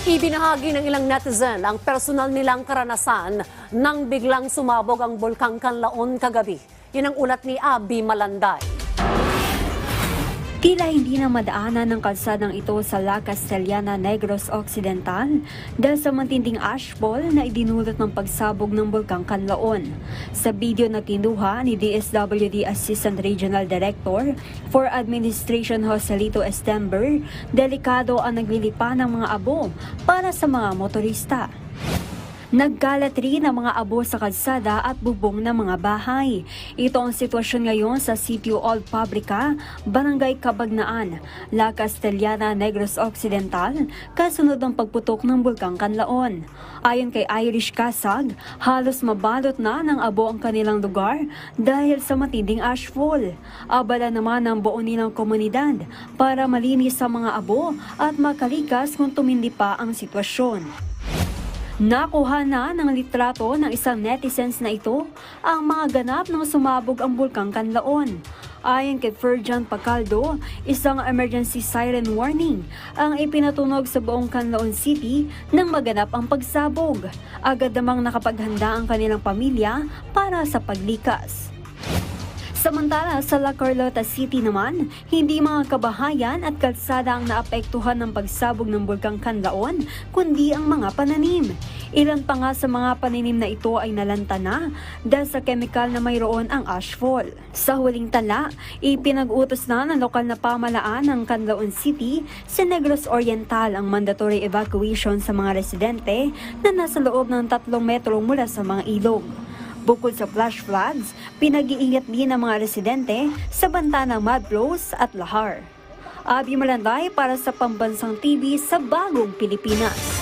Ibinahagi ng ilang netizen ang personal nilang karanasan nang biglang sumabog ang Bulkang Kanlaon kagabi. Yan ang ulat ni Abby Malanday. Tila hindi na madaanan ng kalsadang ito sa La Castellana Negros Occidental dahil sa matinding ashfall na idinulot ng pagsabog ng Bulkang Kanlaon. Sa video na kinuha ni DSWD Assistant Regional Director for Administration Joselito Estember, delikado ang naglilipa ng mga abo para sa mga motorista. Nagkalat rin ang mga abo sa kalsada at bubong ng mga bahay. Ito ang sitwasyon ngayon sa Sitio Old Fabrica, Barangay Kabagnaan, La Castellana, Negros Occidental, kasunod ng pagputok ng Bulkang Kanlaon. Ayon kay Irish Kasag, halos mabalot na ng abo ang kanilang lugar dahil sa matinding ashfall. Abala naman ang buo nilang komunidad para malinis sa mga abo at makalikas kung tumindi pa ang sitwasyon. Nakuha na ng litrato ng isang netizens na ito ang mga ganap ng sumabog ang Bulkang Kanlaon. Ayon kay Ferjan Pacaldo, isang emergency siren warning ang ipinatunog sa buong Canlaon City nang maganap ang pagsabog. Agad namang nakapaghanda ang kanilang pamilya para sa paglikas. Samantala sa La Carlota City naman, hindi mga kabahayan at kalsada ang naapektuhan ng pagsabog ng Bulkang Kanlaon, kundi ang mga pananim. Ilan pa nga sa mga pananim na ito ay nalanta na dahil sa kemikal na mayroon ang ashfall. Sa huling tala, ipinag-utos na ng lokal na pamalaan ng Canlaon City sa Negros Oriental ang mandatory evacuation sa mga residente na nasa loob ng tatlong metro mula sa mga ilog. Bukod sa flash floods, pinag-iingat din ng mga residente sa banta ng mud flows at lahar. Abi Malanday para sa Pambansang TV sa Bagong Pilipinas.